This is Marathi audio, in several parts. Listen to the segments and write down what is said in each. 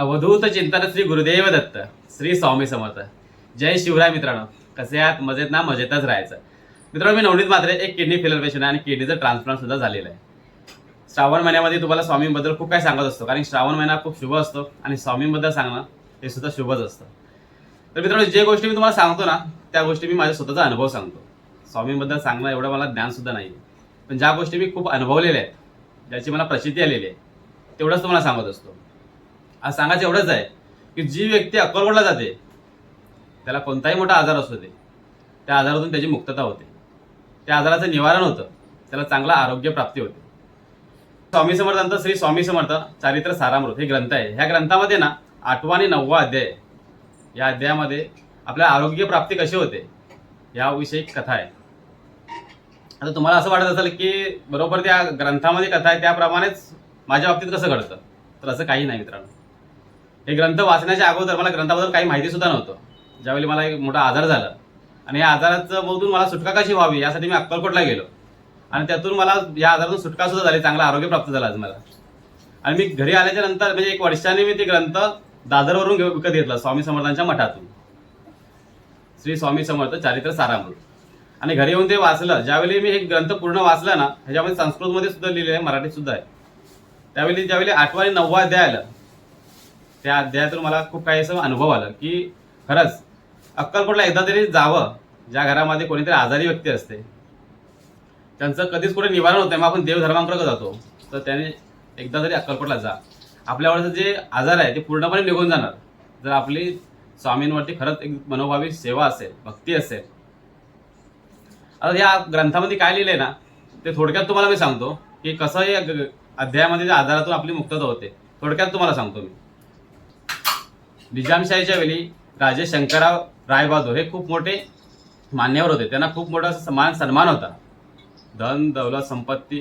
अवधूत चिंतन श्री गुरुदेव दत्त श्री स्वामी समर्थ. जय शिवराय मित्रांनो. कसे आहात? मजेत ना? मजेतच राहायचं. मित्रांनो मी नवनीत मात्रे एक किडनी फेलर पेशंट आहे आणि किडनीचं ट्रान्सप्लांट सुद्धा झालेलं आहे. श्रावण महिन्यामध्ये तुम्हाला स्वामींबद्दल खूप काही सांगत असतो. कारण श्रावण महिना खूप शुभ असतो आणि स्वामींबद्दल सांगणं हे सुद्धा शुभच असतं. तर मित्रांनो जे गोष्टी मी तुम्हाला सांगतो ना त्या गोष्टी मी माझ्या स्वतःचा अनुभव सांगतो. स्वामींबद्दल सांगणं एवढं मला ज्ञानसुद्धा नाही पण ज्या गोष्टी मी खूप अनुभवलेल्या आहेत ज्याची मला प्रसिद्धी आलेली आहे तेवढंच तुम्हाला सांगत असतो. आज सांगायचं एवढंच आहे की जी व्यक्ती अक्कलकोटला जाते त्याला कोणताही मोठा आजार असू दे त्या आजारातून त्याची मुक्तता होते. त्या आजाराचं निवारण होतं त्याला चांगला आरोग्य प्राप्ती होते. स्वामी समर्थांत श्री स्वामी समर्थ चारित्र सारामृत हे ग्रंथ आहे. ह्या ग्रंथामध्ये ना आठवा आणि नववा अध्याय या अध्यायामध्ये आपल्या आरोग्य प्राप्ती कशी होते याविषयी कथा आहे. आता तुम्हाला असं वाटत असेल की बरोबर त्या ग्रंथामध्ये कथा आहे त्याप्रमाणेच माझ्या बाबतीत कसं घडतं? तर असं काही नाही मित्रांनो. हे ग्रंथ वाचण्याच्या अगोदर मला ग्रंथाबद्दल काही माहिती सुद्धा नव्हतं. ज्यावेळी मला एक मोठा आजार झाला. आणि या आजाराचं मधून मला सुटका कशी व्हावी यासाठी मी अक्कलकोटला गेलो. आणि त्यातून मला या आजारातून सुटका सुद्धा झाली चांगला आरोग्य प्राप्त झालं आज मला. आणि मी घरी आल्याच्यानंतर म्हणजे एक वर्षाने मी ते ग्रंथ दादरवरून घेऊ- विकत घेतला स्वामी समर्थांच्या मठातून. श्री स्वामी समर्थ चारित्र सारामृत. आणि घरी येऊन ते वाचलं. ज्यावेळी मी हे ग्रंथ पूर्ण वाचला ना ह्याच्यामध्ये संस्कृतमध्ये सुद्धा लिहिलेलं आहे मराठीत सुद्धा आहे. त्यावेळी ज्यावेळी आठवा आणि नववा द्यायला त्या अध्यायातून मला खूप काही असं अनुभव आला की खरंच अक्कलकोटला एकदा तरी जावं ज्या घरामध्ये कोणीतरी आजारी व्यक्ती असते. त्यांचं कधीच कुठे निवारण होत नाही मग आपण देवधर्मांकडे जातो. तर त्याने एकदा तरी अक्कलकोटला जा. आपल्यावरचं जे आजार आहे ते पूर्णपणे निघून जाणार. जर आपली स्वामींवरती खरंच एक मनोभावी सेवा असेल भक्ती असेल. आता या ग्रंथामध्ये काय लिहिलं आहे ना ते थोडक्यात तुम्हाला मी सांगतो की कसं या अध्यायामध्ये ज्या आजारातून आपली मुक्तता होते थोडक्यात तुम्हाला सांगतो मी. निजामशाहीच्या वेळी राजे शंकरराव रायबहादूर हे खूप मोठे मान्यवर होते. त्यांना खूप मोठा समान सन्मान होता. धन दौलत संपत्ती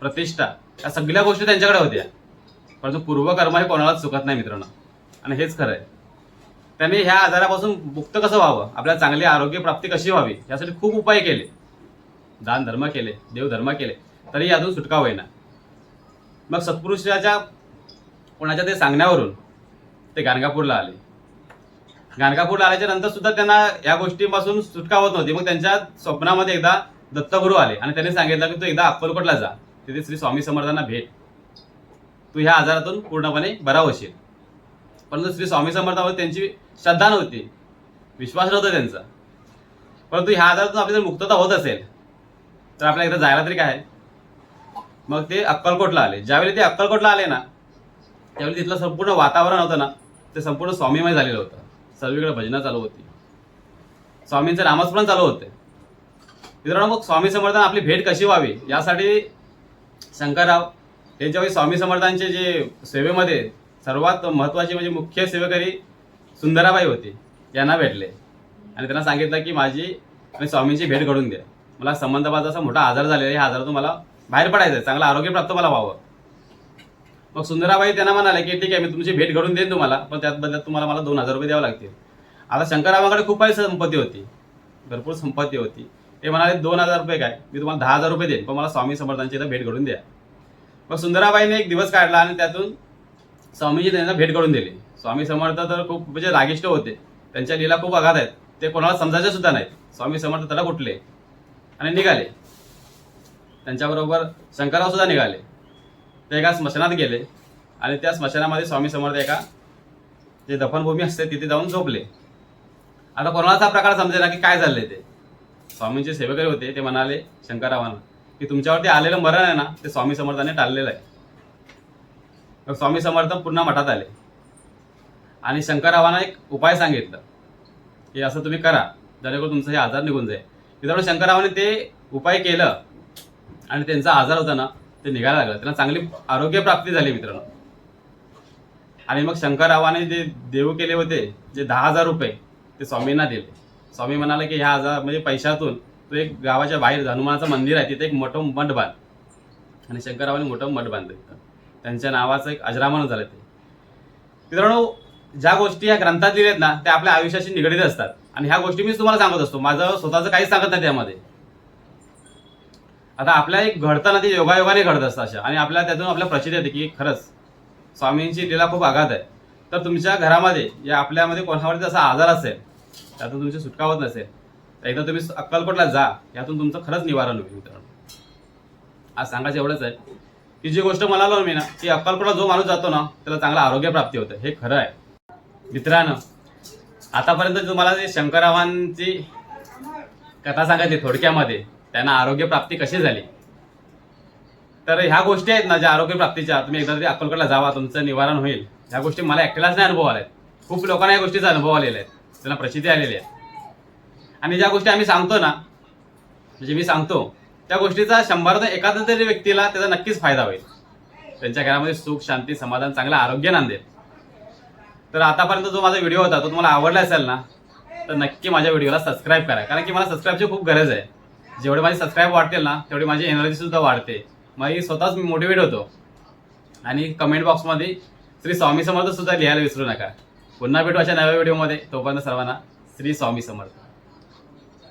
प्रतिष्ठा या सगळ्या गोष्टी त्यांच्याकडे होत्या. परंतु पूर्वकर्म हे कोणालाच चुकत नाही मित्रांनो. आणि हेच खरं आहे. त्यांनी ह्या आजारापासून मुक्त कसं व्हावं? आपल्याला चांगली आरोग्य प्राप्ती कशी व्हावी? यासाठी खूप उपाय केले. दान धर्म केले देवधर्म केले. तरी यातून सुटका होईना. मग सत्पुरुषाच्या कोणाच्या ते सांगण्यावरून ते गाणगापूरला आले. गाणगापूरला आल्याच्यानंतर सुद्धा त्यांना या गोष्टीपासून सुटका होत नव्हती. मग त्यांच्या स्वप्नामध्ये एकदा दत्तगुरू आले आणि त्यांनी सांगितलं की तू एकदा अक्कलकोटला जा. तिथे श्री स्वामी समर्थांना भेट. तू ह्या आजारातून पूर्णपणे बरा होशील. परंतु श्री स्वामी समर्थावर त्यांची श्रद्धा नव्हती. विश्वास नव्हता त्यांचा. परंतु ह्या आजारातून आपली जर मुक्तता होत असेल तर आपल्याला एकदा जायला तरी काय? मग ते अक्कलकोटला आले. ज्यावेळी ते अक्कलकोटला आले ना त्यावेळी तिथलं संपूर्ण वातावरण होतं ना ते संपूर्ण स्वामीमय झालेलं होतं. सर्वीकडे भजनं चालू होती. स्वामींचं नामस्मरण चालू होते. मित्रांनो मग स्वामी समर्थन आपली भेट कशी व्हावी? यासाठी शंकरराव हे स्वामी समर्थांचे जे सेवेमध्ये सर्वात महत्त्वाची म्हणजे मुख्य सेवेकरी सुंदराबाई होती यांना भेटले. आणि त्यांना सांगितलं की माझी आणि स्वामींची भेट घडून द्या. मला संबंधाबाचा असा मोठा आजार झालेला आहे. या आजारातून मला बाहेर पडायचं आहे चांगलं आरोग्य प्राप्त मला व्हावं. मग सुंदराबाई त्यांना म्हणाले की ठीक आहे मी तुमची भेट घडून देईन तुम्हाला पण त्यात बदल्यात तुम्हाला मला दोन हजार रुपये द्यावे लागतील. आता शंकररावाकडे खूप काही संपत्ती होती. भरपूर संपत्ती होती. ते म्हणाले दोन हजार रुपये काय? मी तुम्हाला दहा हजार रुपये देईन पण मला स्वामी समर्थांची इथं भेट घडून द्या. मग सुंदराबाईने एक दिवस काढला आणि त्यातून स्वामीजी त्यांना भेट घडून दिली. स्वामी समर्थ तर खूप म्हणजे रागिष्ट होते. त्यांच्या लीला खूप आघात आहेत. ते कोणाला समजायचे सुद्धा नाहीत. स्वामी समर्थ त्याला कुठले? आणि निघाले. त्यांच्याबरोबर शंकरराव सुद्धा निघाले. ते एका स्मशानात गेले. आणि त्या स्मशानामध्ये स्वामी समर्थ एका जे दफनभूमी असते तिथे जाऊन झोपले. आता कोरोनाचा प्रकार समजेना की काय झाले ते? स्वामींचे सेवेकरी होते ते म्हणाले शंकररावांना की तुमच्यावरती आलेलं मरण आहे ना ते स्वामी समर्थाने टाळलेलं आहे. मग स्वामी समर्थ पुन्हा मठात आले. आणि शंकररावांना एक उपाय सांगितलं की असं तुम्ही करा जेणेकरून तुमचा हे आजार निघून जाईल. त्यामुळे शंकररावाने ते उपाय केलं आणि त्यांचा आजार होता ना ते निघायला लागलं. त्यांना चांगली आरोग्य प्राप्ती झाली मित्रांनो. आणि मग शंकररावाने जे देव केले होते जे दहा हजार रुपये ते स्वामींना दिले. स्वामी म्हणाले की ह्या हजार म्हणजे पैशातून तो एक गावाच्या बाहेर हनुमानाचं मंदिर आहे तिथे एक मोठं मठ बांध. आणि शंकररावाने मोठं मठ बांधलं तिथं त्यांच्या नावाचं एक अजरामण झालं ते. मित्रांनो ज्या गोष्टी या ग्रंथात आहेत ना त्या आपल्या आयुष्याशी निगडीत असतात. आणि ह्या गोष्टी मी तुम्हाला सांगत असतो. माझं स्वतःचं काहीच सांगत नाही त्यामध्ये. आता आपल्या एक घडताना ते योगायोगाने घडत असतं अशा. आणि आपल्याला त्यातून आपल्या प्रचित येते की खरंच स्वामींची लीला खूप आघात आहे. तर तुमच्या घरामध्ये या आपल्यामध्ये कोणावरती असा आजार असेल त्यातून तुमची सुटका होत नसेल तर एकदा तुम्ही अक्कलकोटला जा. यातून तुमचं खरंच निवारण होईल मित्रांनो. आज सांगायचं एवढंच आहे की जी गोष्ट म्हणालो मी ना की अक्कलकोटला जो माणूस जातो ना त्याला चांगलं आरोग्य प्राप्ती होतं. हे खरं आहे. मित्रांनो आतापर्यंत तुम्हाला जे शंकररावांची कथा सांगायची थोडक्यामध्ये त्यांना आरोग्य प्राप्ती कशी झाली? तर ह्या गोष्टी आहेत ना ज्या आरोग्य प्राप्तीच्या तुम्ही एकदा तरी अक्कलकोटला जावा तुमचं निवारण होईल. ह्या गोष्टी मला एकट्यालाच नाही अनुभव आल्या खूप लोकांना या गोष्टीचा अनुभव आलेला आहे. त्यांना प्रसिद्धी आलेली आहे. आणि ज्या गोष्टी आम्ही सांगतो ना म्हणजे मी सांगतो त्या गोष्टीचा शंभर एखादा तरी व्यक्तीला त्याचा नक्कीच फायदा होईल. त्यांच्या घरामध्ये सुख शांती समाधान चांगलं आरोग्य नांदेल तर आतापर्यंत जो माझा व्हिडिओ होता तो तुम्हाला आवडला असेल ना तर नक्की माझ्या व्हिडिओला सबस्क्राईब करा. कारण की मला सबस्क्राईबची खूप गरज आहे. जेवढे माझे सबस्क्राईब वाढतील ना तेवढी माझी एनर्जी सुद्धा वाढते. मी स्वतःच मी मोटिवेट होतो. आणि कमेंट बॉक्समध्ये श्री स्वामी समर्थ सुद्धा लिहायला विसरू नका. पुन्हा भेटू अशा नव्या व्हिडिओमध्ये तोपर्यंत सर्वांना श्री स्वामी समर्थ.